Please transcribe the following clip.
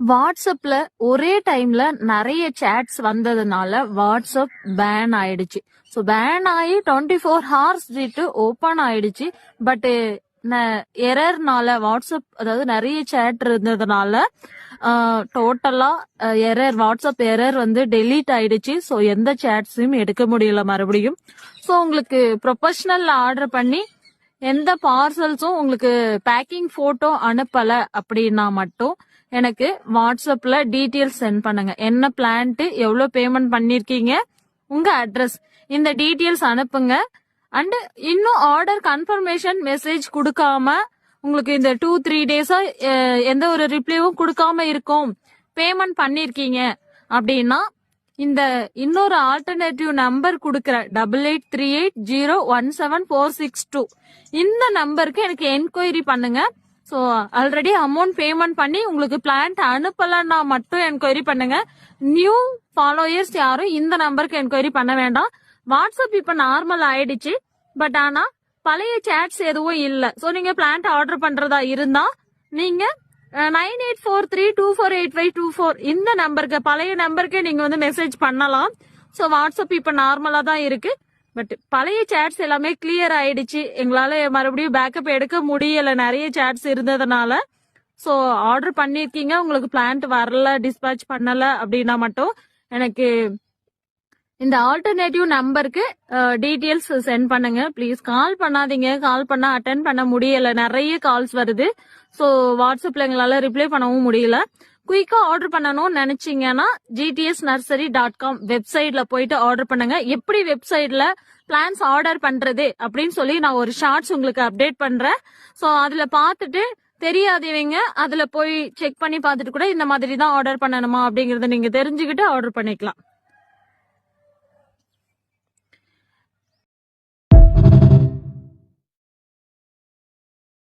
வாட்ஸ்அப்ல ஒரே டைம்ல நிறைய சேட்ஸ் வந்ததுனால வாட்ஸ்அப் பேன் ஆயிடுச்சு. ஸோ பேன் ஆகி டுவெண்ட்டி ஃபோர் ஹார்ஸ் விட்டு ஓப்பன் ஆயிடுச்சு. பட் எரர்னால வாட்ஸ்அப் அதாவது நிறைய சேட் இருந்ததுனால டோட்டலா எரர் வாட்ஸ்அப் எரர் வந்து டெலீட் ஆயிடுச்சு. ஸோ எந்த சேட்ஸையும் எடுக்க முடியல மறுபடியும். ஸோ உங்களுக்கு ப்ரொஃபஷனல் ஆர்டர் பண்ணி எந்த பார்சல்ஸும் உங்களுக்கு பேக்கிங் போட்டோ அனுப்பல அப்படின்னா மட்டும் எனக்கு வாட்ஸ்அப்ல டீட்டெயில்ஸ் சென்ட் பண்ணுங்க. என்ன பிளான்ட் எவ்வளவு பேமெண்ட் பண்ணிருக்கீங்க உங்க அட்ரஸ் இந்த டீட்டெயில்ஸ் அனுப்புங்க. அண்ட் இன்னும் ஆர்டர் கன்ஃபர்மேஷன் மெசேஜ் கொடுக்காம உங்களுக்கு இந்த டூ த்ரீ டேஸா எந்த ஒரு ரிப்ளைவும் கொடுக்காம இருக்கும். பேமெண்ட் பண்ணிருக்கீங்க அப்படின்னா இந்த இன்னொரு ஆல்டர்னேட்டிவ் நம்பர் கொடுக்குற double eight three eight zero one seven four six two இந்த நம்பருக்கு எனக்கு என்கொயரி பண்ணுங்க. ஸோ ஆல்ரெடி அமௌண்ட் பேமெண்ட் பண்ணி உங்களுக்கு பிளான்ட் அனுப்பலன்னா மட்டும் என்கொயரி பண்ணுங்க. நியூ ஃபாலோயர்ஸ் யாரும் இந்த நம்பருக்கு என்கொயரி பண்ண வேண்டாம். வாட்ஸ்அப் இப்போ நார்மல் ஆயிடுச்சு. பட் ஆனா பழைய சேட்ஸ் எதுவும் இல்லை. ஸோ நீங்க பிளான்ட் ஆர்டர் பண்றதா இருந்தா நீங்க nine eight four three two four eight five two four இந்த நம்பருக்கு பழைய நம்பருக்கே நீங்க வந்து மெசேஜ் பண்ணலாம். ஸோ வாட்ஸ்அப் இப்போ நார்மலா தான் இருக்கு. பட் பழைய சேட்ஸ் எல்லாமே கிளியர் ஆயிடுச்சு. எங்களால மறுபடியும் பேக்கப் எடுக்க முடியல. நிறைய சேட்ஸ் இருந்ததுனால. ஸோ ஆர்டர் பண்ணியிருக்கீங்க. உங்களுக்கு பிளான்ட் வரல டிஸ்பேச் பண்ணல அப்படின்னா மட்டும் எனக்கு இந்த ஆல்டர்னேட்டிவ் நம்பருக்கு டீட்டெயில்ஸ் சென்ட் பண்ணுங்க. ப்ளீஸ் கால் பண்ணாதீங்க. கால் பண்ணா அட்டன் பண்ண முடியல. நிறைய கால்ஸ் வருது. ஸோ வாட்ஸ்அப்ல எங்களால ரிப்ளை பண்ணவும் முடியல. குயிக்கா ஆர்டர் பண்ணணும்னு நினைச்சீங்கன்னா ஜிடிஎஸ் நர்சரி டாட் காம் வெப்சைட்ல போயிட்டு ஆர்டர் பண்ணுங்க. எப்படி வெப்சைட்ல பிளான்ஸ் ஆர்டர் பண்றது அப்படின்னு சொல்லி நான் ஒரு ஷார்ட்ஸ் உங்களுக்கு அப்டேட் பண்றேன். ஸோ அதுல பார்த்துட்டு தெரியாதவங்க அதுல போய் செக் பண்ணி பார்த்துட்டு கூட இந்த மாதிரி தான் ஆர்டர் பண்ணணுமா அப்படிங்கறத நீங்க தெரிஞ்சுக்கிட்டு ஆர்டர் பண்ணிக்கலாம்.